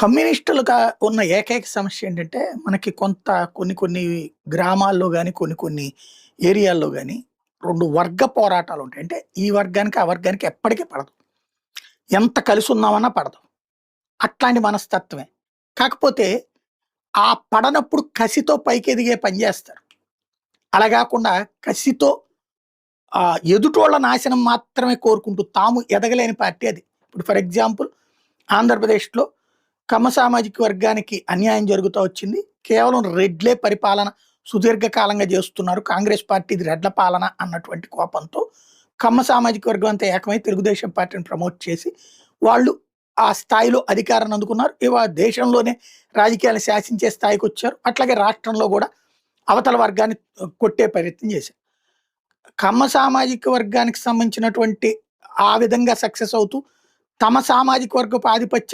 కమ్యూనిస్టులుగా ఉన్న ఏకైక సమస్య ఏంటంటే, మనకి కొంత కొన్ని కొన్ని గ్రామాల్లో కానీ కొన్ని కొన్ని ఏరియాల్లో కానీ రెండు వర్గ పోరాటాలుంటాయి. అంటే ఈ వర్గానికి, ఆ వర్గానికి ఎప్పటికీ పడదు. ఎంత కలిసుందామన్నా పడదు. అట్లాంటి మనస్తత్వమే. కాకపోతే ఆ పడనప్పుడు కసితో పైకెదిగే పని చేస్తారు అలా కాకుండా కసితో ఆహ్, ఎదుటోళ్ళ నాశనం మాత్రమే కోరుకుంటూ తాము ఎదగలేని పార్టీ అది. ఇప్పుడు ఫర్ ఎగ్జాంపుల్ ఆంధ్రప్రదేశ్‌లో కమ్మ సామాజిక వర్గానికి అన్యాయం జరుగుతూ వచ్చింది. కేవలం రెడ్లే పరిపాలన సుదీర్ఘకాలంగా చేస్తున్నారు కాంగ్రెస్ పార్టీది రెడ్ల పాలన అన్నటువంటి కోపంతో కమ్మ సామాజిక వర్గం అంతా ఏకమై తెలుగుదేశం పార్టీని ప్రమోట్ చేసి, వాళ్ళు ఆ స్థాయిలో అధికారాన్ని అందుకున్నారు. ఇవా దేశంలోనే రాజకీయాలను శాసించే స్థాయికి వచ్చారు అట్లాగే రాష్ట్రంలో కూడా అవతల వర్గాన్ని కొట్టే ప్రయత్నం చేశారు కమ్మ సామాజిక వర్గానికి సంబంధించినటువంటి ఆ విధంగా సక్సెస్ అవుతూ, తమ సామాజిక వర్గపు ఆధిపత్యం